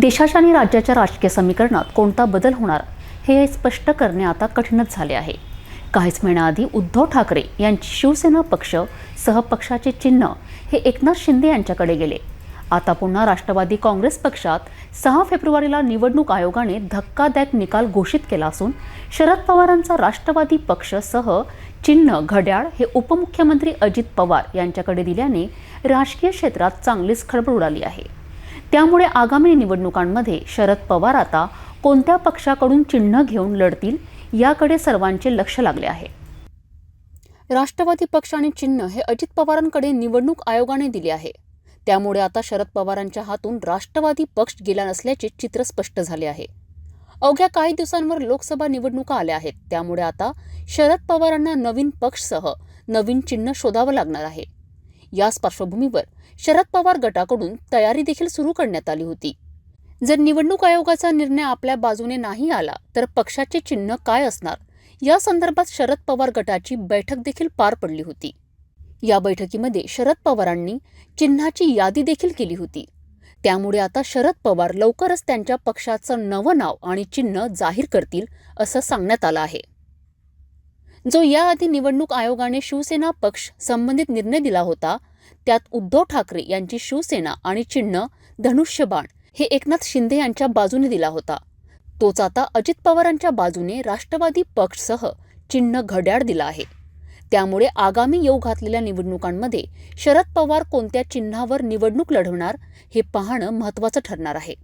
देशाच्या आणि राज्याच्या राजकीय समीकरणात कोणता बदल होणार हे स्पष्ट करणे आता कठीणच झाले आहे. काहीच महिन्याआधी उद्धव ठाकरे यांची शिवसेना पक्ष सहपक्षाचे चिन्ह हे एकनाथ शिंदे यांच्याकडे गेले. आता पुन्हा राष्ट्रवादी काँग्रेस पक्षात सहा फेब्रुवारीला निवडणूक आयोगाने धक्कादायक निकाल घोषित केला असून शरद पवारांचा राष्ट्रवादी पक्ष सह चिन्ह घड्याळ हे उपमुख्यमंत्री अजित पवार यांच्याकडे दिल्याने राजकीय क्षेत्रात चांगलीच खळबळ उडाली आहे. त्यामुळे आगामी निवडणुकांमध्ये शरद पवार आता कोणत्या पक्षाकडून चिन्ह घेऊन लढतील याकडे सर्वांचे लक्ष लागले आहे. राष्ट्रवादी पक्ष आणि चिन्ह हे अजित पवारांकडे निवडणूक आयोगाने दिले आहे. त्यामुळे आता शरद पवारांच्या हातून राष्ट्रवादी पक्ष गेला नसल्याचे चित्र स्पष्ट झाले आहे. अवघ्या काही दिवसांवर लोकसभा निवडणुका आल्या आहेत. त्यामुळे आता शरद पवारांना नवीन पक्षसह नवीन चिन्ह शोधावं लागणार आहे. याच पार्श्वभूमीवर शरद पवार गटाकडून तयारी देखील सुरू करण्यात आली होती. जर निवडणूक आयोगाचा निर्णय आपल्या बाजूने नाही आला तर पक्षाचे चिन्ह काय असणार? या संदर्भात शरद पवार गटाची बैठक देखील पार पडली होती. या बैठकीमध्ये शरद पवारांनी चिन्हाची यादी देखील केली होती. त्यामुळे आता शरद पवार लवकरच त्यांच्या पक्षाचं नवं नाव आणि चिन्ह जाहीर करतील असं सांगण्यात आलं आहे. जो याआधी निवडणूक आयोगाने शिवसेना पक्ष संबंधित निर्णय दिला होता त्यात उद्धव ठाकरे यांची शिवसेना आणि चिन्ह धनुष्यबाण हे एकनाथ शिंदे यांच्या बाजूने दिला होता. तोच आता अजित पवारांच्या बाजूने राष्ट्रवादी पक्षसह चिन्ह घड्याळ दिला आहे. त्यामुळे आगामी येऊ घातलेल्या निवडणुकांमध्ये शरद पवार कोणत्या चिन्हावर निवडणूक लढवणार हे पाहणं महत्त्वाचं ठरणार आहे.